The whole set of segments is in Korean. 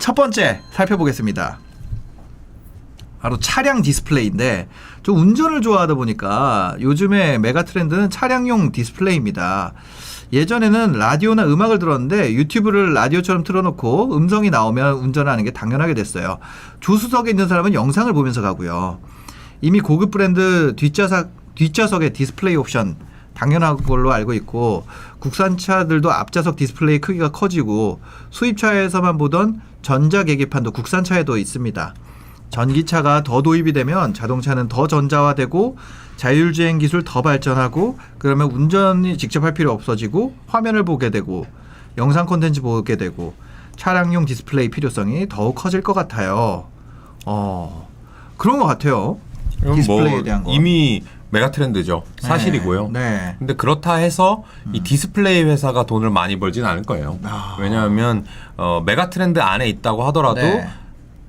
첫 번째 살펴보겠습니다. 바로 차량 디스플레이인데 좀 운전을 좋아하다 보니까 요즘에 메가 트렌드는 차량용 디스플레이입니다. 예전에는 라디오나 음악을 들었는데 유튜브를 라디오처럼 틀어놓고 음성이 나오면 운전하는 게 당연하게 됐어요. 조수석에 있는 사람은 영상을 보면서 가고요. 이미 고급 브랜드 뒷좌석 뒷좌석에 디스플레이 옵션 당연한 걸로 알고 있고 국산차들도 앞좌석 디스플레이 크기가 커지고 수입차에서만 보던 전자 계기판도 국산차에도 있습니다. 전기차가 더 도입이 되면 자동차는 더 전자화되고 자율주행 기술 더 발전하고 그러면 운전이 직접 할 필요 없어지고 화면을 보게 되고 영상 콘텐츠 보게 되고 차량용 디스플레이 필요성이 더욱 커질 것 같아요. 어 그런 것 같아요. 이건 디스플레이에 뭐 대한 거. 이미 메가 트렌드죠. 사실이고요. 네. 근데 그렇다 해서 이 디스플레이 회사가 돈을 많이 벌진 않을 거예요. 아. 왜냐하면 어, 메가 트렌드 안에 있다고 하더라도 네.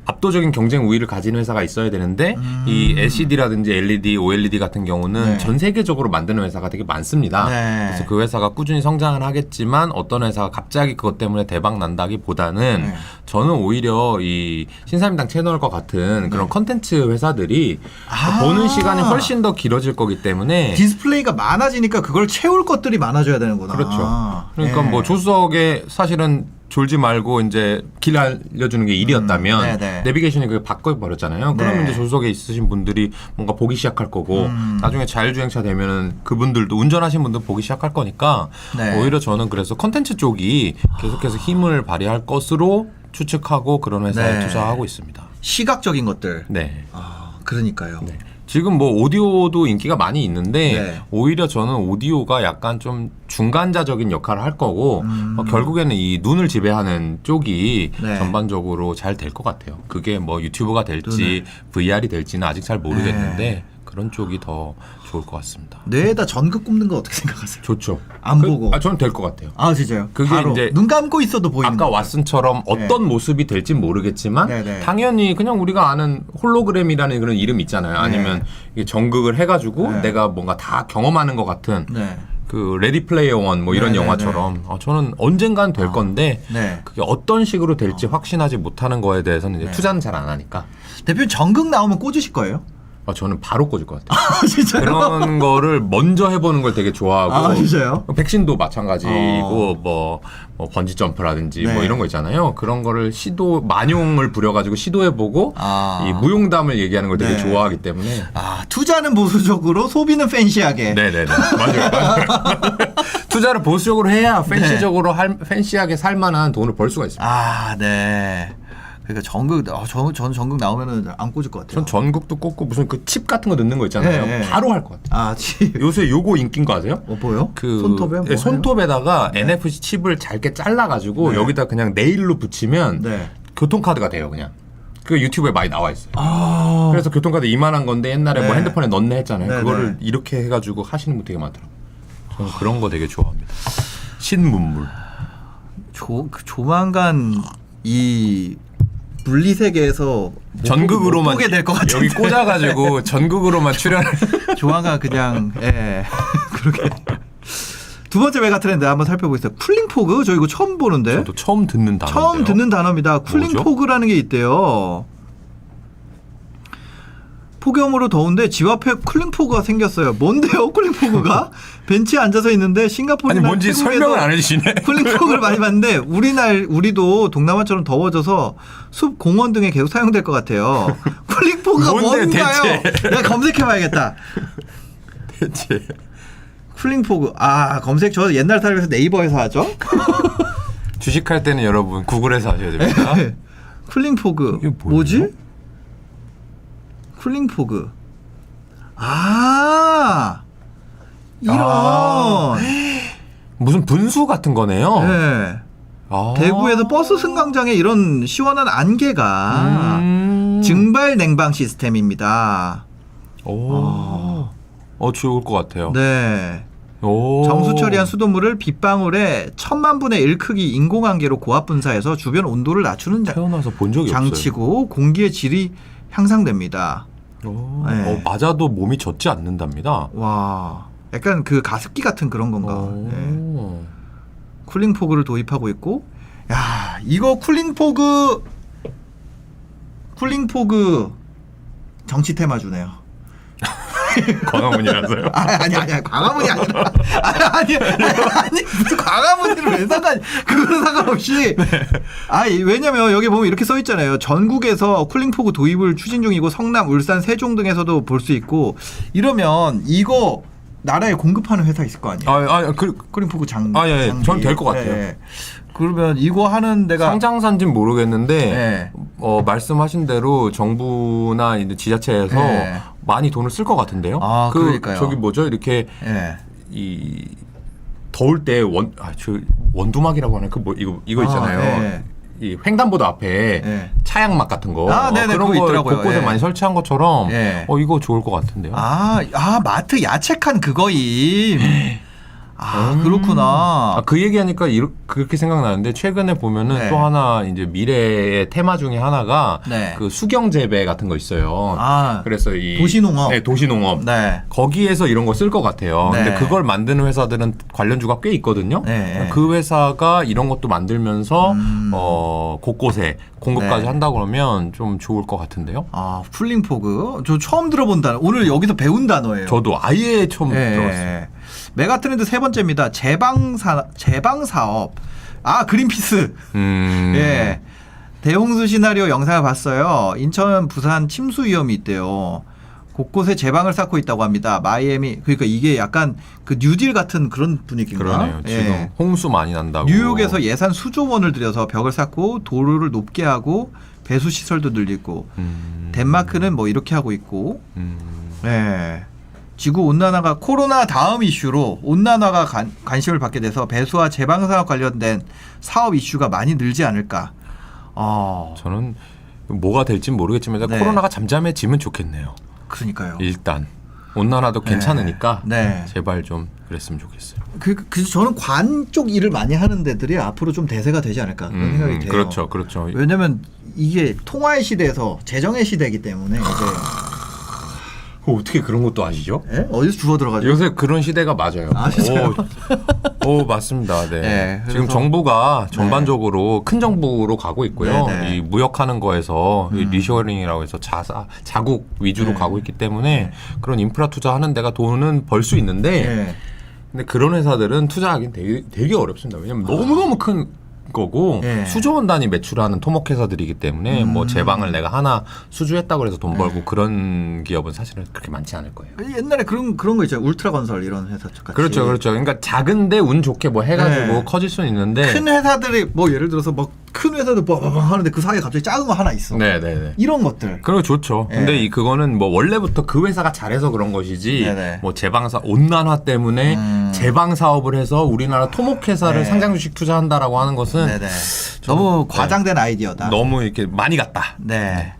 압도적인 경쟁 우위를 가진 회사가 있어야 되는데 이 LCD라든지 LED, OLED 같은 경우는 음. 네. 전 세계적으로 만드는 회사가 되게 많습니다. 네. 그래서 그 회사가 꾸준히 성장을 하겠지만 어떤 회사가 갑자기 그것 때문에 대박 난다기보다는 네. 저는 오히려 이 신사임당 채널과 같은 그런 컨텐츠 회사들이 네. 아. 보는 시간이 훨씬 더 길어질 거기 때문에 디스플레이가 많아지니까 그걸 채울 것들이 많아져야 되는구나. 그렇죠. 그러니까 네. 뭐 조수석에 사실은 졸지 말고 이제 길 알려주는 게 일이었다면 음, 네네. 내비게이션이 그게 바꿔 버렸잖아요. 그러면 네. 이제 조수석에 있으신 분들이 뭔가 보기 시작할 거고 음. 나중에 자율주행차 되면은 그분들도 운전하신 분들 보기 시작할 거니까 네. 오히려 저는 그래서 컨텐츠 쪽이 계속해서 힘을 발휘할 것으로 추측하고 그런 회사에 네. 투자하고 있습니다. 시각적인 것들. 네. 아, 그러니까요. 네. 지금 뭐 오디오도 인기가 많이 있는데 네. 오히려 저는 오디오가 약간 좀 중간자적인 역할을 할 거고 음. 어, 결국에는 이 눈을 지배하는 쪽이 네. 전반적으로 잘 될 것 같아요. 그게 뭐 유튜브가 될지 VR이 될지는 아직 잘 모르겠는데 네. 그런 쪽이 더 좋을 것 같습니다. 뇌에다 전극 꼽는 거 어떻게 생각하세요? 좋죠. 안 그- 보고. 아 저는 될 것 같아요. 아 진짜요? 그게 바로 이제 눈 감고 있어도 보이는 아까 거. 왓슨처럼 어떤 모습이 될진 모르겠지만 네, 네. 당연히 그냥 우리가 아는 홀로그램이라는 그런 이름 있잖아요. 아니면 이게 전극을 해가지고 네. 내가 뭔가 다 경험하는 것 같은 네. 그 레디 플레이어 원 뭐 이런 네, 네, 영화처럼 어, 저는 언젠간 될 건데 네. 그게 어떤 식으로 될지 확신하지 못하는 거에 대해서는 이제 투자는 잘 안 하니까 대표님 전극 나오면 꽂으실 거예요? 어, 저는 바로 꽂을 것 같아요. 아 진짜요? 그런 거를 먼저 해보는 걸 되게 좋아하고 아, 진짜요? 백신도 마찬가지고 어. 뭐, 뭐 번지 점프라든지 네. 뭐 이런 거 있잖아요. 그런 거를 시도 만용을 부려가지고 시도해보고 아. 이 무용담을 얘기하는 걸 되게 네. 좋아하기 때문에 아 투자는 보수적으로 소비는 팬시하게. 네네네 맞아요. 맞아요. 투자를 보수적으로 해야 네. 팬시적으로 할, 팬시하게 살 만한 돈을 벌 수가 있습니다. 아 네. 그러니까 전극, 어, 저, 저는 전극 나오면은 안 꽂을 것 같아요. 전 전국도 꽂고 무슨 그 칩 같은 거 넣는 거 있잖아요. 네, 네. 바로 할 것 같아요. 아 치. 요새 요거 인기인 거 아세요? 어 뭐요? 그 손톱에 뭐 네, 손톱에다가 네. NFC 칩을 잘게 잘라가지고 네. 여기다 그냥 네일로 붙이면 네. 교통카드가 돼요 그냥. 그 유튜브에 많이 나와 있어요. 아. 그래서 교통카드 이만한 건데 옛날에 뭐 네. 핸드폰에 넣네 했잖아요. 네, 그거를 네. 이렇게 해가지고 하시는 분 되게 많더라고요. 저는 그런 거 되게 좋아합니다. 신문물. 조, 그 조만간 이 물리 세계에서 못 전극으로만 보게 될 것 같은데. 여기 꽂아가지고 전극으로만 출연. 조만간 그냥 예 그렇게. 두 번째 메가 트렌드 한번 살펴보겠습니다. 쿨링 포그 저 이거 처음 보는데. 저도 처음 듣는 단어. 처음 듣는 단어입니다. 쿨링 뭐죠? 포그라는 게 있대요. 폭염으로 더운데 집 앞에 쿨링 포그가 생겼어요. 뭔데요, 쿨링 포그가? 벤치에 앉아서 있는데 싱가포르나 아니 뭔지 설명을 안 해주시네. 쿨링 포그를 많이 봤는데 우리날 우리도 동남아처럼 더워져서 숲 공원 등에 계속 사용될 것 같아요. 쿨링 포그가 뭔데, 뭔가요? 대체? 내가 검색해봐야겠다. 대체. 쿨링 포그 아 검색 저 옛날 타입에서 네이버에서 하죠. 주식할 때는 여러분 구글에서 하셔야 됩니다. 쿨링 포그 이게 뭐예요? 뭐지? 쿨링 포그 아 이런 아. 무슨 분수 같은 거네요. 네. 아. 대구에서 버스 승강장에 이런 시원한 안개가 음. 증발 냉방 시스템입니다. 오. 어 좋을 것 같아요. 네. 오. 정수 처리한 수돗물을 빗방울에 천만 분의 일 크기 인공안개로 고압 분사해서 주변 온도를 낮추는 자- 태어나서 본 적이 장치고 공기의 질이 향상됩니다. 네. 어, 맞아도 몸이 젖지 않는답니다. 와, 약간 그 가습기 같은 그런 건가? 오. 네. 쿨링 포그를 도입하고 있고, 야, 이거 쿨링 포그 쿨링 포그 정치 테마 주네요. 광화문이라서요. 아, 아니 아니 아니 광화문이 아니라. 아니 아니 아니 무슨 광화문을 왜 상관 그거는 상관없이. 아니 왜냐면 여기 보면 이렇게 써 있잖아요. 전국에서 쿨링포그 도입을 추진 중이고 성남 울산 세종 등에서도 볼 수 있고 이러면 이거 나라에 공급하는 회사 있을 거 아니에요 아, 아, 그 쿨링포그 장 아, 예, 예. 장비. 전될것 같아요. 예, 예. 그러면 이거 하는 데가 상장사인지는 모르겠는데 네. 어, 말씀하신 대로 정부나 이제 지자체에서 네. 많이 돈을 쓸 것 같은데요. 아, 그 그러니까요. 저기 뭐죠? 이렇게 예. 이 더울 때 원 아 저 원두막이라고 하는 그 뭐 이거 이거 아, 있잖아요. 예. 이 횡단보도 앞에 예. 차양막 같은 거 아, 네네, 그런 그거 거 있더라고요. 곳곳에 예. 많이 설치한 것처럼 예. 어 이거 좋을 것 같은데요. 아, 아 마트 야채칸 그거임. 아 그렇구나. 아, 그 얘기하니까 이르- 그렇게 생각나는데 최근에 보면은 네. 또 하나 이제 미래의 테마 중에 하나가 네. 그 수경 재배 같은 거 있어요. 아, 그래서 이 도시농업. 네, 도시농업. 네. 거기에서 이런 거 쓸 것 같아요. 네. 근데 그걸 만드는 회사들은 관련주가 꽤 있거든요. 네. 그 회사가 이런 것도 만들면서 음. 어, 곳곳에 공급까지 네. 한다 그러면 좀 좋을 것 같은데요. 아, 풀링 포그. 저 처음 들어본 단어. 오늘 여기서 배운 단어예요. 저도 아예 처음 예, 들었어요. 예. 메가트렌드 세 번째입니다. 제방사 제방 사업. 아, 그린피스. 음. 예. 대홍수 시나리오 영상을 봤어요. 인천, 부산 침수 위험이 있대요. 곳곳에 제방을 쌓고 있다고 합니다. 마이애미 그러니까 이게 약간 그 뉴딜 같은 그런 분위기인가? 그러네요. 지금 예. 홍수 많이 난다고. 뉴욕에서 예산 수조 원을 들여서 벽을 쌓고 도로를 높게 하고 배수 시설도 늘리고 음. 덴마크는 뭐 이렇게 하고 있고 음. 예. 지구 온난화가 코로나 다음 이슈로 온난화가 관, 관심을 받게 돼서 배수와 제방 사업 관련된 사업 이슈가 많이 늘지 않을까. 어. 저는 뭐가 될진 모르겠지만 네. 코로나가 잠잠해지면 좋겠네요. 그러니까요. 일단 온난화도 괜찮으니까 네. 제발 좀 그랬으면 좋겠어요. 그, 그 저는 관 쪽 일을 많이 하는 데들이 앞으로 좀 대세가 되지 않을까 그런 음, 생각이 돼요. 그렇죠, 그렇죠. 왜냐면 이게 통화의 시대에서 재정의 시대이기 때문에 그 어떻게 그런 것도 아시죠? 예? 어디서 주워 들어가지고 요새 그런 시대가 맞아요. 아, 진짜요? 오, 오, 맞습니다. 네. 네, 지금 그래서- 정부가 전반적으로 큰 정부로 가고 있고요. 네, 네. 이 무역하는 거에서 이 음. 리쇼링이라고 해서 자사 자국 위주로 네. 가고 있기 때문에 그런 인프라 투자하는 데가 돈은 벌 수 있는데 예. 근데 그런 회사들은 투자하기는 되게, 되게 어렵습니다. 왜냐면 너무너무 큰 거고 예. 수조 원 단위 매출하는 토목 회사들이기 때문에 뭐 음. 제방을 내가 하나 수주했다고 해서 돈 벌고 네. 그런 기업은 사실은 그렇게 많지 않을 거예요. 옛날에 그런 그런 거 있잖아요. 울트라 건설 이런 회사 같이. 그렇죠, 그렇죠. 그러니까 작은데 운 좋게 뭐 해가지고 네. 커질 수는 있는데. 큰 회사들이 뭐 예를 들어서 뭐큰 회사들 뭐뭐 하는데 그 사이에 갑자기 작은 거 하나 있어. 네, 네, 네. 이런 것들. 거 좋죠. 네. 근데 이 그거는 뭐 원래부터 그 회사가 잘해서 그런 것이지. 네네. 뭐 제방사 온난화 때문에 음. 제방 사업을 해서 우리나라 토목 회사를 네. 상장 주식 투자한다라고 하는 것은 네네. 너무 과장된 아이디어다. 너무 이렇게 많이 갔다. 네.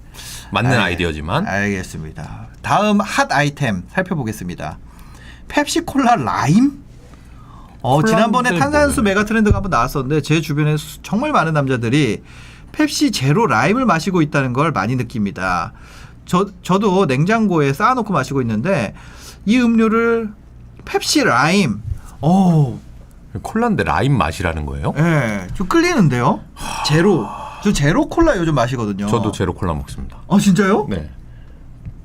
맞는 알- 아이디어지만. 알겠습니다. 다음 핫 아이템 살펴보겠습니다. 펩시콜라 라임? 어, 지난번에 탄산수? 메가 트렌드가 한번 나왔었는데 제 주변에 수- 정말 많은 남자들이 펩시 제로 라임을 마시고 있다는 걸 많이 느낍니다. 저 저도 냉장고에 쌓아놓고 마시고 있는데 이 음료를 펩시 라임, 오, 콜라인데 라임 맛이라는 거예요? 예, 좀 끌리는데요. 제로, 저 제로 콜라 요즘 마시거든요. 저도 제로 콜라 먹습니다. 아 진짜요? 네.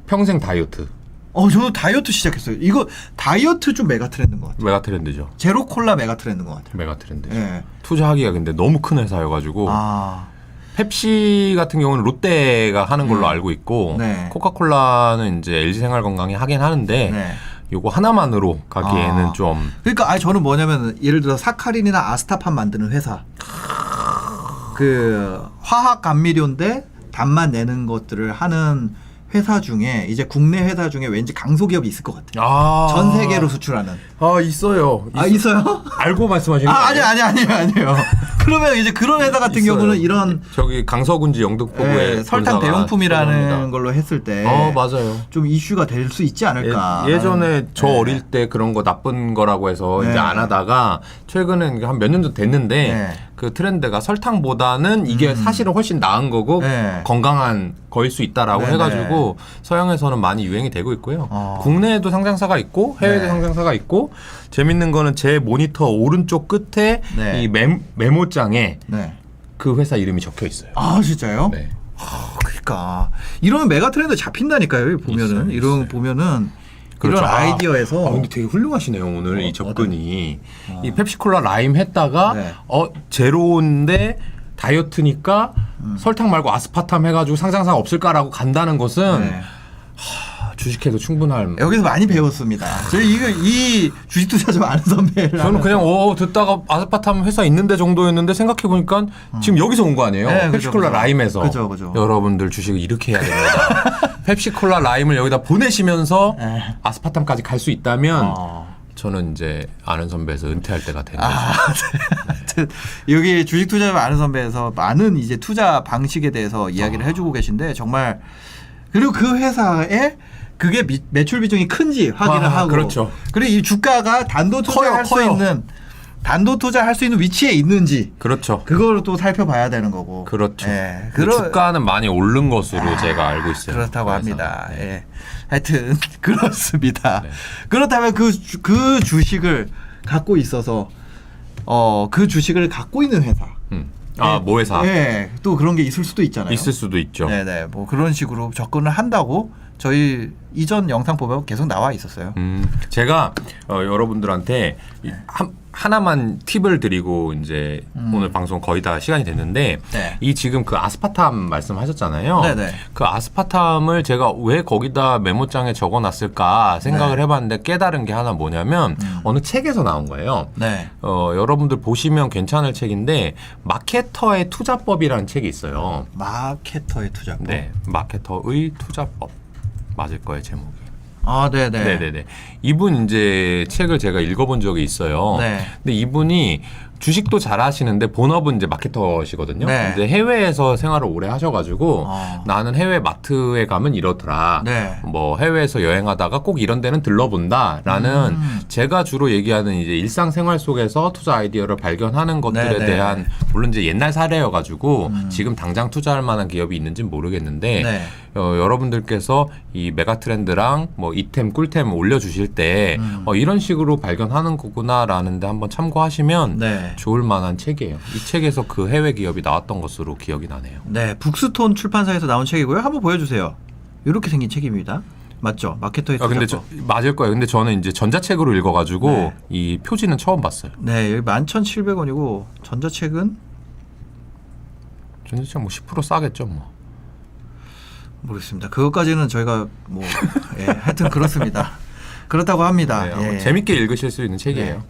평생 다이어트. 어, 저도 다이어트 시작했어요. 이거 다이어트 좀 메가 트렌드인 것 같아요. 메가 트렌드죠. 제로 콜라 메가 트렌드인 것 같아요. 메가 트렌드죠. 예. 투자하기가 근데 너무 큰 회사여가지고 아, 펩시 같은 경우는 롯데가 하는 걸로 음. 알고 있고 네. 코카콜라는 이제 LG 생활건강이 하긴 하는데 네. 요거 하나만으로 가기에는 아. 좀 그러니까 아니 저는 뭐냐면 예를 들어 사카린이나 아스타판 만드는 회사 그 화학 감미료인데 단만 내는 것들을 하는 회사 중에 이제 국내 회사 중에 왠지 강소 기업이 있을 것 같아요. 아. 전 세계로 수출하는. 아 있어요. 아 있어요? 알고 말씀하시는 거아 아니 아니에요? 아니 아니 아니요. 그러면 이제 그런 회사 같은 있어요. 경우는 이런 저기 강서군지 영등포구에 예, 설탕 대용품이라는 걸로 했을 때어 맞아요. 좀 이슈가 될 수 있지 않을까. 예, 전에저 네. 어릴 때 그런 거 나쁜 거라고 해서 네. 이제 안 하다가 최근에 한몇년전 됐는데 네. 그 트렌드가 설탕보다는 이게 사실은 훨씬 나은 거고 네. 건강한 거일 수 있다라고 네, 해가지고 서양에서는 많이 유행이 되고 있고요. 어. 국내에도 상장사가 있고 해외에도 네. 상장사가 있고 재밌는 거는 제 모니터 오른쪽 끝에 네. 이 메, 메모장에 네. 그 회사 이름이 적혀 있어요. 아 진짜요? 네. 그러니까 이런 메가 트렌드 잡힌다니까요. 여기 보면은 있어요, 이런 있어요. 보면은 그렇죠. 이런 아, 아이디어에서 아, 근데 되게 훌륭하시네요 오늘 어, 이 접근이 어. 이 펩시콜라 라임 했다가 네. 어 제로인데 다이어트니까 설탕 말고 아스파탐 해가지고 상상상 없을까라고 간다는 것은 네. 하, 주식해도 충분할. 여기서 많이 배웠습니다. 저희 이거 이 주식 투자 좀 아는 선배를 저는 그냥 어 듣다가 아스파탐 회사 있는데 정도였는데 생각해 보니까 지금 여기서 온 거 아니에요? 음. 네, 펩시콜라 그죠. 라임에서. 그죠, 그죠. 여러분들 주식을 이렇게 해야 됩니다. 펩시콜라 라임을 여기다 보내시면서 네. 아스파탐까지 갈 수 있다면 어. 저는 이제 아는 선배에서 은퇴할 때가 되는 거죠. 아, 하여튼 여기 주식 투자 좀 아는 선배에서 많은 이제 투자 방식에 대해서 이야기를 아. 해주고 계신데 정말 그리고 그 회사에 그게 미- 매출 비중이 큰지 확인을 아, 하고 그렇죠. 그리고 이 주가가 단도 투자할 수 커요. 있는 단도 투자할 수 있는 위치에 있는지 그렇죠. 그걸 또 살펴봐야 되는 거고 그렇죠. 예, 그러- 주가는 많이 오른 것으로 제가 알고 있어요. 그렇다고 그래서. 합니다. 예. 하여튼 그렇습니다. 네. 그렇다면 그, 주, 그 주식을 갖고 있어서 어 그 주식을 갖고 있는 회사. 음. 아, 모 회사 예. 또 그런 게 있을 수도 있잖아요. 있을 수도 있죠. 네네. 뭐 그런 식으로 접근을 한다고 저희 이전 영상 보면 계속 나와 있었어요. 음, 제가 어, 여러분들한테 이 한, 하나만 팁을 드리고 이제 오늘 방송 거의 다 시간이 됐는데 음. 네. 이 지금 그 아스파탐 말씀하셨잖아요. 네네. 그 아스파탐을 제가 왜 거기다 메모장에 적어놨을까 생각을 네. 해봤는데 깨달은 게 하나 뭐냐면 음. 어느 책에서 나온 거예요. 네. 어, 여러분들 보시면 괜찮을 책인데 마케터의 투자법이라는 책이 있어요. 마케터의 투자법. 네, 마케터의 투자법 맞을 거예요 제목이. 아, 네네. 네, 네, 네. 이분 이제 책을 제가 읽어본 적이 있어요. 네. 근데 이분이 주식도 잘 하시는데 본업은 이제 마케터시거든요. 네. 근데 해외에서 생활을 오래 하셔가지고 어. 나는 해외 마트에 가면 이렇더라. 네. 뭐 해외에서 여행하다가 꼭 이런 데는 들러본다라는 음. 제가 주로 얘기하는 이제 일상생활 속에서 투자 아이디어를 발견하는 것들에 네네. 대한 물론 이제 옛날 사례여가지고 지금 당장 투자할 만한 기업이 있는지는 모르겠는데 음. 네. 어, 여러분들께서 이 메가 트렌드랑 뭐 이템 꿀템 올려주실 때 음. 어, 이런 식으로 발견하는 거구나라는데 한번 참고하시면 네. 좋을 만한 책이에요. 이 책에서 그 해외 기업이 나왔던 것으로 기억이 나네요. 네, 북스톤 출판사에서 나온 책이고요. 한번 보여주세요. 이렇게 생긴 책입니다. 맞죠? 마케터의 아. 근데 저, 맞을 거예요. 근데 저는 이제 전자책으로 읽어가지고 네. 이 표지는 처음 봤어요. 네, 여기 11,700원이고 전자책은 전자책 뭐 10% 싸겠죠 뭐. 모르겠습니다. 그것까지는 저희가 뭐 예, 하여튼 그렇습니다. 그렇다고 합니다. 네, 예. 재밌게 읽으실 수 있는 책이에요. 네.